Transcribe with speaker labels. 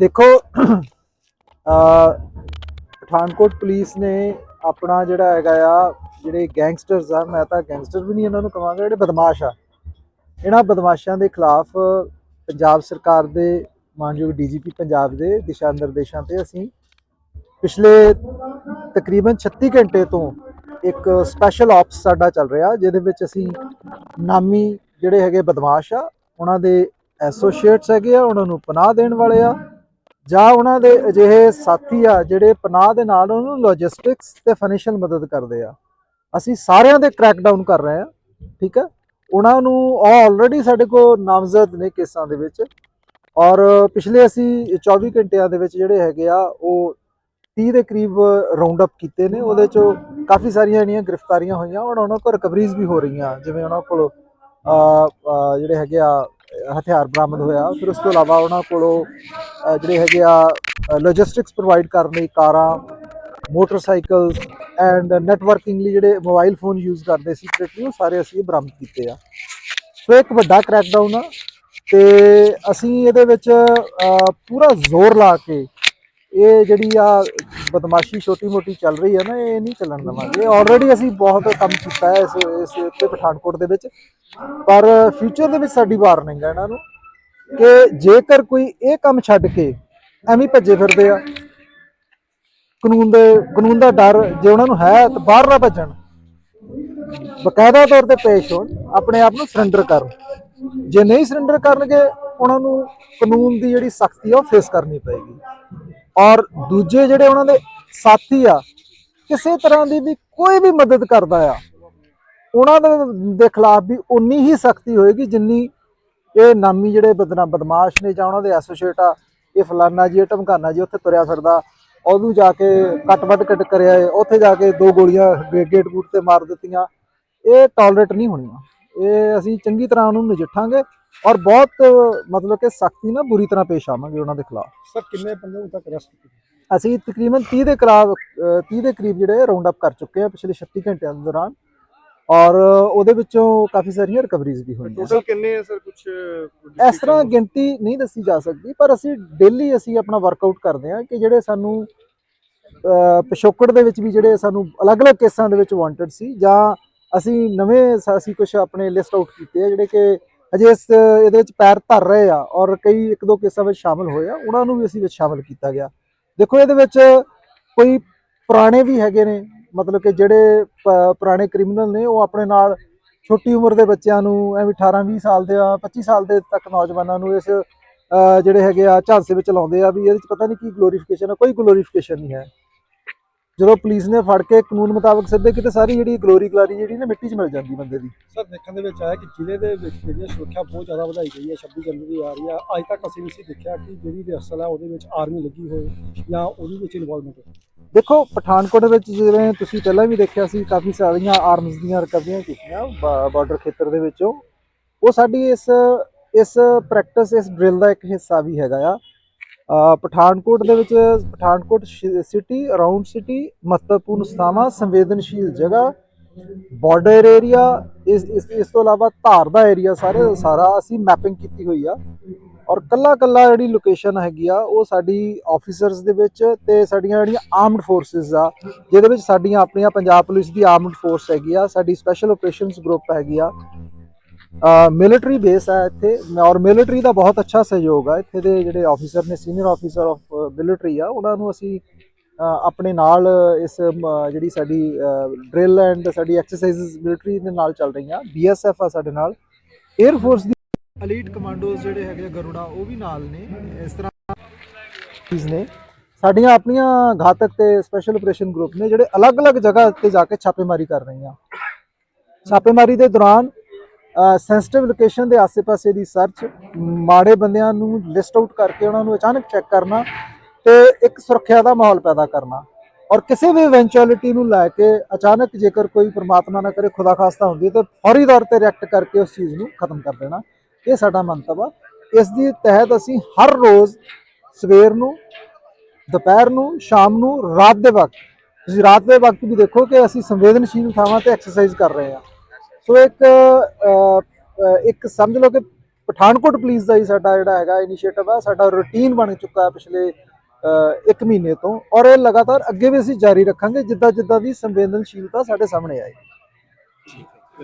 Speaker 1: ਦੇਖੋ ਪਠਾਨਕੋਟ ਪੁਲਿਸ ਨੇ ਆਪਣਾ ਜਿਹੜਾ ਹੈਗਾ ਆ, ਜਿਹੜੇ ਗੈਂਗਸਟਰਸ ਆ, ਮੈਂ ਤਾਂ ਗੈਂਗਸਟਰ ਵੀ ਨਹੀਂ ਇਹਨਾਂ ਨੂੰ ਕਹਾਂਗਾ ਜਿਹੜੇ ਬਦਮਾਸ਼ ਆ, ਇਹਨਾਂ ਬਦਮਾਸ਼ਾਂ ਦੇ ਖਿਲਾਫ ਪੰਜਾਬ ਸਰਕਾਰ ਦੇ ਮਾਨਯੋਗ ਡੀਜੀਪੀ ਪੰਜਾਬ ਦੇ ਦਿਸ਼ਾ ਨਿਰਦੇਸ਼ਾਂ ਤੇ ਅਸੀਂ ਪਿਛਲੇ ਤਕਰੀਬਨ 36 ਘੰਟੇ ਤੋਂ ਇੱਕ ਸਪੈਸ਼ਲ ਆਪਸ ਸਾਡਾ ਚੱਲ ਰਿਹਾ, ਜਿਹਦੇ ਵਿੱਚ ਅਸੀਂ ਨਾਮੀ ਜਿਹੜੇ ਹੈਗੇ ਬਦਮਾਸ਼ ਆ, ਉਹਨਾਂ ਦੇ ਐਸੋਸੀਏਟਸ ਹੈਗੇ ਆ, ਉਹਨਾਂ ਨੂੰ ਪਨਾਹ ਦੇਣ ਵਾਲੇ ਆ ਜਾਂ ਉਹਨਾਂ ਦੇ ਅਜਿਹੇ ਸਾਥੀ ਆ ਜਿਹੜੇ ਪਨਾਹ ਦੇ ਨਾਲ ਉਹਨਾਂ ਨੂੰ ਲੌਜਿਸਟਿਕਸ ਤੇ ਫਾਈਨੈਂਸ਼ੀਅਲ ਮਦਦ ਕਰਦੇ ਆ। ਅਸੀਂ ਸਾਰਿਆਂ ਦੇ ਕ੍ਰੈਕ ਡਾਊਨ ਕਰ ਰਹੇ ਆ, ਠੀਕ ਆ? ਉਹਨਾਂ ਨੂੰ ਆਲਰੇਡੀ ਸਾਡੇ ਕੋਲ ਨਾਮਜ਼ਦ ਨੇ ਕੇਸਾਂ ਦੇ ਵਿੱਚ। ਔਰ ਪਿਛਲੇ ਅਸੀਂ 24 ਘੰਟਿਆਂ ਦੇ ਵਿੱਚ ਜਿਹੜੇ ਹੈਗੇ ਆ, ਉਹ 30 ਦੇ ਕਰੀਬ ਰਾਉਂਡ ਅਪ ਕੀਤੇ ਨੇ। ਉਹਦੇ ਚੋਂ ਕਾਫੀ ਸਾਰੀਆਂ ਜਿਹੜੀਆਂ ਗ੍ਰਿਫਤਾਰੀਆਂ ਹੋਈਆਂ, ਔਰ ਉਹਨਾਂ ਕੋਲ ਰਿਕਵਰੀਜ਼ ਵੀ ਹੋ ਰਹੀਆਂ। ਜਿਵੇਂ ਉਹਨਾਂ ਕੋਲ ਜਿਹੜੇ ਹੈਗੇ ਆ ਹਥਿਆਰ ਬਰਾਮਦ ਹੋਇਆ। ਫਿਰ ਉਸ ਤੋਂ ਇਲਾਵਾ ਉਹਨਾਂ ਕੋਲੋਂ ਜਿਹੜੇ ਹੈਗੇ ਆ ਲੌਜਿਸਟਿਕਸ ਪ੍ਰੋਵਾਈਡ ਕਰਨ ਲਈ ਕਾਰਾਂ ਮੋਟਰਸਾਈਕਲਸ ਐਂਡ ਨੈਟਵਰਕਿੰਗ ਲਈ ਜਿਹੜੇ ਮੋਬਾਈਲ ਫੋਨ ਯੂਜ਼ ਕਰਦੇ ਸੀ ਕ੍ਰਿਟਿਕਲੀ ਉਹ ਸਾਰੇ ਅਸੀਂ ਬਰਾਮਦ ਕੀਤੇ ਆ। ਸੋ ਇੱਕ ਵੱਡਾ ਕ੍ਰੈਕਡਾਊਨ ਆ ਤੇ ਅਸੀਂ ਇਹਦੇ ਵਿੱਚ ਪੂਰਾ ਜ਼ੋਰ ਲਾ ਕੇ ਇਹ ਜਿਹੜੀ ਆ ਬਦਮਾਸ਼ੀ ਛੋਟੀ ਮੋਟੀ ਚੱਲ ਰਹੀ ਹੈ ਨਾ, ਇਹ ਨਹੀਂ ਚੱਲਣ ਦੇਵਾਂਗੇ। ਆਲਰੇਡੀ ਅਸੀਂ ਬਹੁਤ ਕੰਮ ਕੀਤਾ ਹੈ ਇਸ ਇਸ ਤੇ ਪਠਾਨਕੋਟ ਦੇ ਵਿੱਚ। ਪਰ ਫਿਊਚਰ ਦੇ ਵਿੱਚ ਸਾਡੀ ਵਾਰਨਿੰਗ ਹੈ ਇਹਨਾਂ ਨੂੰ। ਕਿ ਜੇਕਰ ਕੋਈ ਇਹ ਕੰਮ ਛੱਡ ਕੇ ਐਵੇਂ ਭੱਜੇ ਫਿਰਦੇ ਆ, ਕਾਨੂੰਨ ਦੇ, ਕਾਨੂੰਨ ਦਾ ਡਰ ਜੇ ਉਹਨਾਂ ਨੂੰ ਹੈ ਤਾਂ ਬਾਹਰ ਨਾ ਭੱਜਣ। ਬਕਾਇਦਾ ਤੌਰ ਤੇ ਪੇਸ਼ ਹੋਣ, ਆਪਣੇ ਆਪ ਨੂੰ ਸਰੈਂਡਰ ਕਰਨ। ਜੇ ਨਹੀਂ ਸਰੈਂਡਰ ਕਰਨਗੇ, ਉਹਨਾਂ ਨੂੰ ਕਾਨੂੰਨ ਦੀ ਜਿਹੜੀ ਸਖਤੀ ਆ ਉਹ ਫੇਸ ਕਰਨੀ ਪਏਗੀ। ਔਰ ਦੂਜੇ ਜਿਹੜੇ ਉਹਨਾਂ ਦੇ ਸਾਥੀ ਆ ਕਿਸੇ ਤਰ੍ਹਾਂ ਦੀ ਵੀ ਕੋਈ ਵੀ ਮਦਦ ਕਰਦਾ ਆ ਉਹਨਾਂ ਦੇ ਦੇ ਖਿਲਾਫ ਵੀ ਉਨੀ ਹੀ ਸਖਤੀ ਹੋਏਗੀ ਜਿੰਨੀ ਇਹ ਨਾਮੀ ਜਿਹੜੇ ਬਦਨਾ ਬਦਮਾਸ਼ ਨੇ ਜਾਂ ਉਹਨਾਂ ਦੇ ਐਸੋਸੀਏਟ ਆ ਇਹ ਫਲਾਨਾ ਜੀ ਇਹ ਢਮਕਾਨਾ ਜੀ ਉੱਥੇ ਤੁਰਿਆ ਫਿਰਦਾ ਉਹਨੂੰ ਜਾ ਕੇ ਕੱਟ ਵੱਟ ਕੱਟ ਕਰਿਆ ਏ, ਉੱਥੇ ਜਾ ਕੇ ਦੋ ਗੋਲੀਆਂ ਗੇ- ਗੇਟ ਗੂਟ ਤੇ ਮਾਰ ਦਿੱਤੀਆਂ ਇਹ ਟੋਲਰੇਟ ਨਹੀਂ ਹੋਣੀਆਂ। ਇਹ ਅਸੀਂ ਚੰਗੀ ਤਰ੍ਹਾਂ ਉਹਨੂੰ ਨਜਿੱਠਾਂਗੇ ਔਰ ਬਹੁਤ ਮਤਲਬ ਕਿ ਸਖਤੀ ਨਾਲ ਬੁਰੀ ਤਰ੍ਹਾਂ ਪੇਸ਼ ਆਵਾਂਗੇ ਉਹਨਾਂ ਦੇ ਖਿਲਾਫ।
Speaker 2: ਸਰ ਕਿੰਨੇ ਬੰਦੇ ਹੁਣ ਤੱਕ ਅਰੈਸਟ ਕੀਤੇ?
Speaker 1: ਅਸੀਂ ਤਕਰੀਬਨ 30 ਦੇ ਕਰਾਬ 30 ਦੇ ਕਰੀਬ ਜਿਹੜੇ ਰਾਉਂਡ ਅਪ ਕਰ ਚੁੱਕੇ ਆ ਪਿਛਲੇ 36 ਘੰਟਿਆਂ ਦੇ ਦੌਰਾਨ। ਔਰ ਉਹਦੇ ਵਿੱਚੋਂ ਕਾਫੀ ਸਾਰੀਆਂ ਰਿਕਵਰੀਜ਼ ਵੀ ਹੋਈਆਂ
Speaker 2: ਟੋਟਲ ਕਿੰਨੇ ਹੈ ਸਰ ਕੁਝ
Speaker 1: ਇਸ ਤਰ੍ਹਾਂ ਗਿਣਤੀ ਨਹੀਂ ਦੱਸੀ ਜਾ ਸਕਦੀ ਪਰ ਅਸੀਂ ਡੇਲੀ ਅਸੀਂ ਆਪਣਾ ਵਰਕਆਊਟ ਕਰਦੇ ਹਾਂ ਕਿ ਜਿਹੜੇ ਸਾਨੂੰ ਅਹ, ਪਿਛੋਕੜ ਦੇ ਵਿੱਚ ਵੀ ਜਿਹੜੇ ਸਾਨੂੰ ਅਲੱਗ-ਅਲੱਗ ਕੇਸਾਂ ਦੇ ਵਿੱਚ ਵਾਂਟਡ ਸੀ ਜਾਂ ਅਸੀਂ ਨਵੇਂ ਅਸੀਂ ਕੁਝ ਆਪਣੇ ਲਿਸਟ ਆਊਟ ਕੀਤੇ ਆ ਜਿਹੜੇ ਕਿ ਅਜੇ ਇਸ, ਇਹਦੇ ਵਿੱਚ ਪੈਰ ਧਰ ਰਹੇ ਆ ਔਰ ਕਈ ਇੱਕ ਦੋ ਕੇਸਾਂ ਵਿੱਚ ਸ਼ਾਮਲ ਹੋਏ ਆ, ਉਹਨਾਂ ਨੂੰ ਵੀ ਅਸੀਂ ਵਿੱਚ ਸ਼ਾਮਲ ਕੀਤਾ ਗਿਆ। ਦੇਖੋ, ਇਹਦੇ ਵਿੱਚ ਕੋਈ ਪੁਰਾਣੇ ਵੀ ਹੈਗੇ ਨੇ, ਮਤਲਬ ਕਿ ਜਿਹੜੇ ਪ- ਪੁਰਾਣੇ ਕ੍ਰਿਮੀਨਲ ਨੇ, ਉਹ ਆਪਣੇ ਨਾਲ ਛੋਟੀ ਉਮਰ ਦੇ ਬੱਚਿਆਂ ਨੂੰ, ਐਵੇਂ 18 20 ਸਾਲ ਦੇ ਆ 25 ਸਾਲ ਦੇ ਤੱਕ ਨੌਜਵਾਨਾਂ ਨੂੰ ਇਸ ਜਿਹੜੇ ਹੈਗੇ ਆ, ਝਾਂਸੇ ਵਿੱਚ ਲਾਉਂਦੇ ਆ ਵੀ ਇਹਦੇ ਵਿੱਚ ਪਤਾ ਨਹੀਂ ਕੀ ਗਲੋਰੀਫਿਕੇਸ਼ਨ ਹੈ ਕੋਈ ਗਲੋਰੀਫਿਕੇਸ਼ਨ ਨਹੀਂ ਹੈ। ਜਦੋਂ ਪੁਲਿਸ ਨੇ ਫੜ ਕੇ ਕਾਨੂੰਨ ਮੁਤਾਬਕ ਸਿੱਧੇ ਕਿਤੇ ਸਾਰੀ ਜਿਹੜੀ ਗਲੋਰੀ ਗਲਾਰੀ ਜਿਹੜੀ ਨਾ ਮਿੱਟੀ 'ਚ ਮਿਲ ਜਾਂਦੀ ਬੰਦੇ ਦੀ।
Speaker 2: ਸਰ ਦੇਖਣ ਦੇ ਵਿੱਚ ਆਇਆ ਕਿ ਜ਼ਿਲ੍ਹੇ ਦੇ ਵਿੱਚ ਜਿਹੜੀ ਸੁਰੱਖਿਆ ਬਹੁਤ ਜ਼ਿਆਦਾ ਵਧਾਈ ਗਈ ਹੈ 26 ਜਨਵਰੀ ਆ ਰਹੀ ਆ। ਅੱਜ ਤੱਕ ਅਸੀਂ ਨਹੀਂ ਸੀ ਦੇਖਿਆ ਕਿ ਜਿਹੜੀ ਰਿਹਰਸਲ ਹੈ ਉਹਦੇ ਵਿੱਚ ਆਰਮੀ ਲੱਗੀ ਹੋਏ ਜਾਂ ਉਹਦੇ ਵਿੱਚ ਇਨਵੋਲਵਮੈਂਟ ਹੋਵੇ।
Speaker 1: ਦੇਖੋ ਪਠਾਨਕੋਟ ਵਿੱਚ ਜਿਵੇਂ ਤੁਸੀਂ ਪਹਿਲਾਂ ਵੀ ਦੇਖਿਆ ਸੀ ਕਾਫੀ ਸਾਰੀਆਂ ਆਰਮਸ ਦੀਆਂ ਰਿਕਵਰੀਆਂ ਕੀਤੀਆਂ ਬਾਰਡਰ ਖੇਤਰ ਦੇ ਵਿੱਚੋਂ। ਉਹ ਸਾਡੀ ਇਸ ਇਸ ਪ੍ਰੈਕਟਿਸ ਇਸ ਡਰਿਲ ਦਾ ਇੱਕ ਹਿੱਸਾ ਵੀ ਹੈਗਾ ਆ। ਪਠਾਨਕੋਟ ਦੇ ਵਿੱਚ ਪਠਾਨਕੋਟ ਸਿਟੀ ਅਰਾਊਂਡ ਸਿਟੀ ਮਹੱਤਵਪੂਰਨ ਸਥਾਨਾਂ ਸੰਵੇਦਨਸ਼ੀਲ ਜਗ੍ਹਾ ਬਾਰਡਰ ਏਰੀਆ ਇਸ ਇਸ ਇਸ ਤੋਂ ਇਲਾਵਾ ਧਾਰ ਦਾ ਏਰੀਆ ਸਾਰੇ, ਸਾਰਾ ਅਸੀਂ ਮੈਪਿੰਗ ਕੀਤੀ ਹੋਈ ਆ। ਔਰ ਕੱਲਾ ਕੱਲਾ ਜਿਹੜੀ ਲੋਕੇਸ਼ਨ ਹੈਗੀ ਆ, ਉਹ ਸਾਡੀ ਆਫੀਸਰਸ ਦੇ ਵਿੱਚ ਤੇ ਸਾਡੀਆਂ ਜਿਹੜੀਆਂ ਆਰਮਡ ਫੋਰਸਿਸ ਆ, ਜਿਹਦੇ ਵਿੱਚ ਸਾਡੀਆਂ ਆਪਣੀਆਂ ਪੰਜਾਬ ਪੁਲਿਸ ਦੀ ਆਰਮਡ ਫੋਰਸ ਹੈਗੀ ਆ, ਸਾਡੀ ਸਪੈਸ਼ਲ ਆਪਰੇਸ਼ਨਸ ਗਰੁੱਪ ਹੈਗੀ ਆ। ਮਿਲਟਰੀ ਬੇਸ ਹੈ ਇੱਥੇ ਔਰ ਮਿਲਟਰੀ ਦਾ ਬਹੁਤ ਅੱਛਾ ਸਹਿਯੋਗ ਆ। ਇੱਥੇ ਦੇ ਜਿਹੜੇ ਆਫੀਸਰ ਨੇ ਸੀਨੀਅਰ ਆਫੀਸਰ ਆਫ ਮਿਲਟਰੀ ਆ, ਉਹਨਾਂ ਨੂੰ ਅਸੀਂ ਆਪਣੇ ਨਾਲ ਇਸ ਜਿਹੜੀ ਸਾਡੀ ਡਰਿਲ ਐਂਡ ਸਾਡੀ ਐਕਸਰਸਾਈਜ਼ਸ ਮਿਲਟਰੀ ਦੇ ਨਾਲ ਚੱਲ ਰਹੀਆਂ। ਬੀਐਸਐਫ ਆ ਸਾਡੇ ਨਾਲ। 에ਅਰ ਫੋਰਸ ਦੀ ਅਲੀਟ ਕਮਾਂਡੋਜ਼ ਜਿਹੜੇ ਹੈਗੇ ਆ ਗਰੁੜਾ, ਉਹ ਵੀ ਨਾਲ ਨੇ। ਇਸ ਤਰ੍ਹਾਂ ਚੀਜ਼ ਨੇ। ਸਾਡੀਆਂ ਆਪਣੀਆਂ ਘਾਤਕ ਤੇ ਸਪੈਸ਼ਲ ਆਪਰੇਸ਼ਨ ਗਰੁੱਪ ਨੇ, ਜਿਹੜੇ ਅਲੱਗ-ਅਲੱਗ ਜਗ੍ਹਾ ਤੇ ਜਾ ਕੇ ਛਾਪੇਮਾਰੀ ਕਰ ਰਹੀਆਂ। ਛਾਪੇਮਾਰੀ ਦੇ ਦੌਰਾਨ ਸੈਂਸਿਟਿਵ ਲੋਕੇਸ਼ਨ ਦੇ ਆਸ-ਪਾਸੇ ਦੀ ਸਰਚ ਮਾੜੇ ਬੰਦਿਆਂ ਨੂੰ ਲਿਸਟ ਆਊਟ ਕਰਕੇ ਉਹਨਾਂ ਨੂੰ ਅਚਾਨਕ ਚੈੱਕ ਕਰਨਾ ਤੇ ਇੱਕ ਸੁਰੱਖਿਆ ਦਾ ਮਾਹੌਲ ਪੈਦਾ ਕਰਨਾ। ਔਰ ਕਿਸੇ ਵੀ ਇਵੈਂਚੁਅਲਿਟੀ ਨੂੰ ਲੈ ਕੇ ਅਚਾਨਕ ਜੇਕਰ ਕੋਈ ਪ੍ਰਮਾਤਮਾ ਨਾ ਕਰੇ, ਖੁਦਾ ਖਾਸਤਾ ਹੁੰਦੀ ਹੈ, ਤਾਂ ਫੌਰੀ ਤੌਰ ਤੇ ਰਿਐਕਟ ਕਰਕੇ ਉਸ ਚੀਜ਼ ਨੂੰ ਖਤਮ ਕਰ ਦੇਣਾ। ਇਹ ਸਾਡਾ ਮੰਤਵ ਆ। ਇਸ ਦੀ ਤਹਿਤ ਅਸੀਂ ਹਰ ਰੋਜ਼ ਸਵੇਰ ਨੂੰ, ਦੁਪਹਿਰ ਨੂੰ, ਸ਼ਾਮ ਨੂੰ, ਰਾਤ ਦੇ ਵਕਤ, ਤੁਸੀਂ ਰਾਤ ਦੇ ਵਕਤ ਵੀ ਦੇਖੋ ਕਿ ਅਸੀਂ ਸੰਵੇਦਨਸ਼ੀਲ ਥਾਵਾਂ ਤੇ ਐਕਸਰਸਾਈਜ਼ ਕਰ ਰਹੇ ਹਾਂ। ਸੋ ਇੱਕ ਇੱਕ ਸਮਝ ਲਓ ਕਿ ਪਠਾਨਕੋਟ ਪੁਲਿਸ ਦਾ ਹੀ ਸਾਡਾ ਜਿਹੜਾ ਹੈਗਾ ਇਨੀਸ਼ੀਏਟਿਵ ਹੈ ਸਾਡਾ ਰੂਟੀਨ ਬਣ ਚੁੱਕਾ ਹੈ ਪਿਛਲੇ ਅ, ਇੱਕ ਮਹੀਨੇ ਤੋਂ। ਔਰ ਇਹ ਲਗਾਤਾਰ ਅੱਗੇ ਵੀ ਅਸੀਂ ਜਾਰੀ ਰੱਖਾਂਗੇ ਜਿੱਦਾਂ ਜਿੱਦਾਂ ਦੀ ਸੰਵੇਦਨਸ਼ੀਲਤਾ ਸਾਡੇ ਸਾਹਮਣੇ ਆਏ
Speaker 3: ਠੀਕ ਹੈ।